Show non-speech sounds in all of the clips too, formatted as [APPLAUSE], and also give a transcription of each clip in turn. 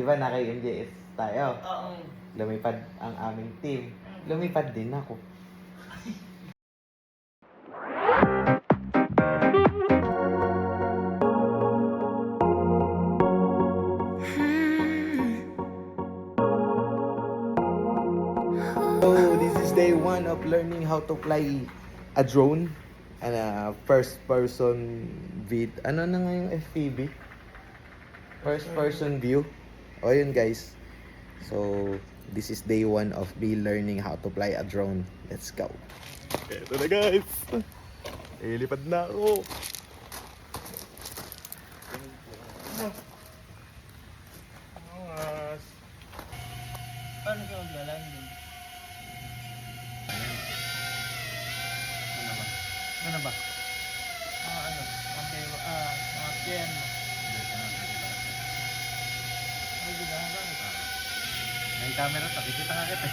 Di ba naka-MJS tayo? Oo. Lumipad ang aming team. Lumipad din ako. So, this is day one of learning how to fly a drone. And uh, first person vid. Ano na nga yung FPV? First person view. O yun guys. So, this is day one of me learning how to fly a drone. Let's go. Ito na guys. Ilipad na ako. Paano siya maglalanding? Ano ba? Ano ba? Mga ano? Mga ah, mga piano. Ay, di ba? Bakit? May camera to. Kikita nga kita.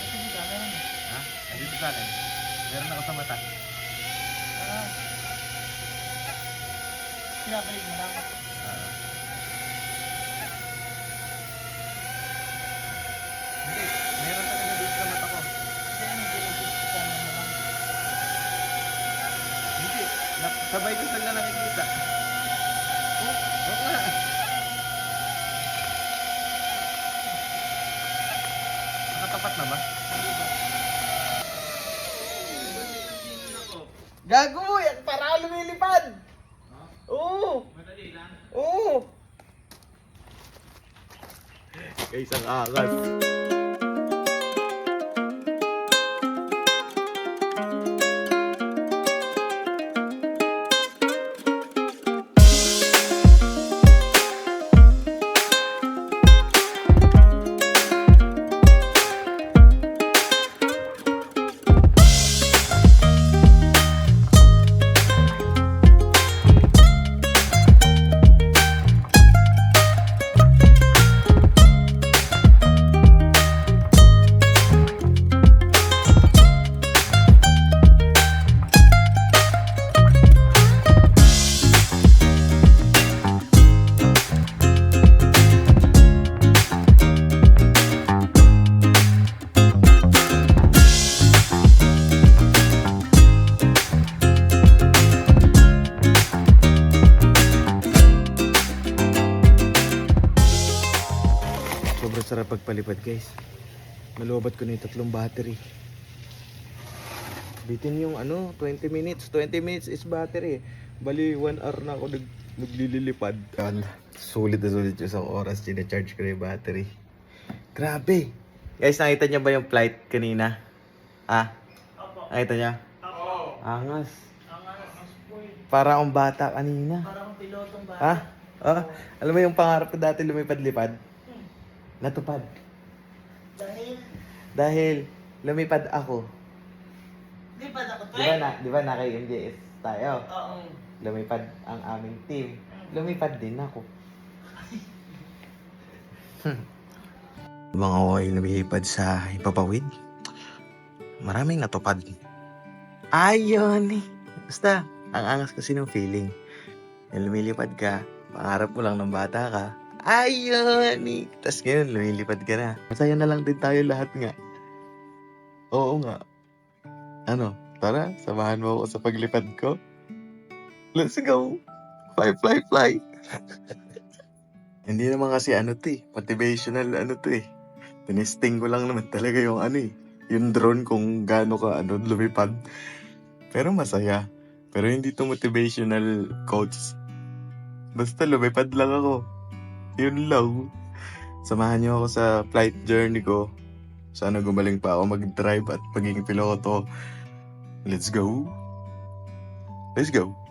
Ito di camera mo. Ha? Andito sa akin. Meron ako sa mata. Ah. Pinabalik mo lang. Ah. Hindi. Meron talaga dito sa mata ko. Hindi. Na- Sabay ko sila nakikita. Oh, oo nga. Nakatapat na ba? Gago! Yan para ka lumilipad! Oo! Oo! Guys, ang angas. Sarap pagpalipad guys. Nalubat ko na yung tatlong battery. Bitin yung ano, 20 minutes. 20 minutes is battery. Bali, 1 hour na ako nag naglililipad. Al, sulit na sulit yung isang oras. Gina-charge ko na yung battery. Grabe! Guys, nakita niyo ba yung flight kanina? Ah? Opo. Nakita niya? Opo. Angas. Ang ang spoil. Para akong bata kanina. Parang pilotong ba? Ha? Ah, alam mo yung pangarap ko dati lumipad-lipad? Natupad. Dahil, Dahil lumipad ako. di ba dapat Di ba na, di ba naka MJS tayo? Oo. Lumipad ang aming team. Lumipad din ako. [LAUGHS] Mga oil lumipad sa ipapawid. Maraming natupad. Ayun eh. Basta, ang angas kasi ng feeling. Yung lumilipad ka, pangarap mo lang ng bata ka. Ayun. Tapos ngayon, lumilipad ka na. Masaya na lang din tayo lahat nga. Oo nga. Ano, tara, samahan mo ako sa paglipad ko. Let's go. Fly, fly, fly. [LAUGHS] Hindi naman kasi ano to eh. Motivational ano to eh. Tinesting ko lang naman talaga yung ano eh. Yung drone kung gaano ka ano, lumipad. Pero masaya. Pero hindi to motivational quotes. Basta lumipad lang ako. Yun lang. Samahan niyo ako sa flight journey ko. Sana gumaling pa ako mag-drive at maging piloto. Let's go. Let's go.